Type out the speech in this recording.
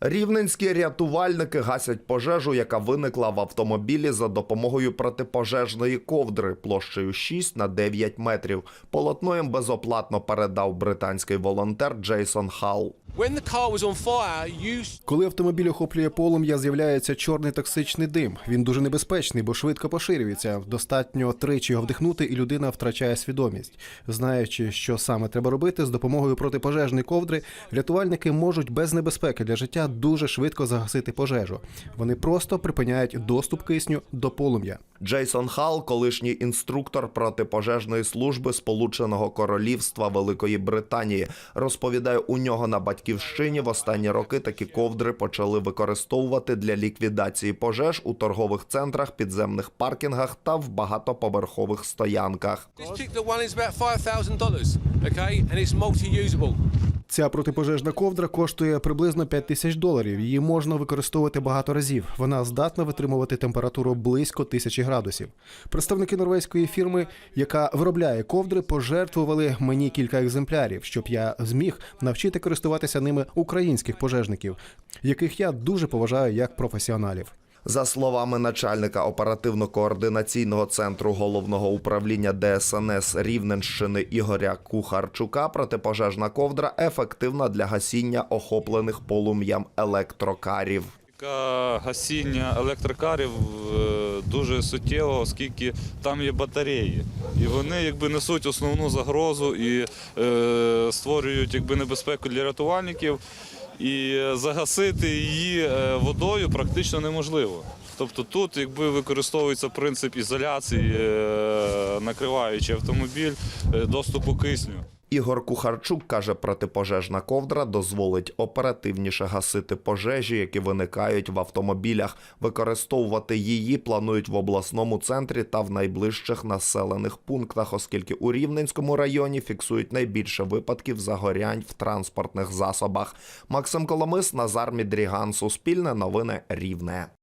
Рівненські рятувальники гасять пожежу, яка виникла в автомобілі за допомогою протипожежної ковдри площею 6 на 9 метрів. Полотно їм безоплатно передав британський волонтер Джейсон Халл. When the car was on fire, you Коли автомобіль охоплює полум'я, з'являється чорний токсичний дим. Він дуже небезпечний, бо швидко поширюється. Достатньо тричі його вдихнути, і людина втрачає свідомість. Знаючи, що саме треба робити, з допомогою протипожежної ковдри рятувальники можуть без небезпеки для життя дуже швидко загасити пожежу. Вони просто припиняють доступ кисню до полум'я. Джейсон Халл, колишній інструктор протипожежної служби Сполученого Королівства Великої Британії, розповідає, у нього на батьківщині в останні роки такі ковдри почали використовувати для ліквідації пожеж у торгових центрах, підземних паркінгах та в багатоповерхових стоянках. Ця протипожежна ковдра коштує приблизно 5 тисяч доларів. Її можна використовувати багато разів. Вона здатна витримувати температуру близько тисячі градусів. Представники норвезької фірми, яка виробляє ковдри, пожертвували мені кілька екземплярів, щоб я зміг навчити користуватися ними українських пожежників, яких я дуже поважаю як професіоналів. За словами начальника оперативно-координаційного центру головного управління ДСНС Рівненщини Ігоря Кухарчука, протипожежна ковдра ефективна для гасіння охоплених полум'ям електрокарів. Гасіння електрокарів е, дуже суттєво, оскільки там є батареї. І вони якби несуть основну загрозу і е, створюють якби, небезпеку для рятувальників. І загасити її е, водою практично неможливо. Тобто тут якби використовується принцип ізоляції, е, накриваючи автомобіль е, доступу кисню. Ігор Кухарчук каже, протипожежна ковдра дозволить оперативніше гасити пожежі, які виникають в автомобілях. Використовувати її планують в обласному центрі та в найближчих населених пунктах, оскільки у Рівненському районі фіксують найбільше випадків загорянь в транспортних засобах. Максим Коломис, Назар Мідріган, Суспільне новини Рівне.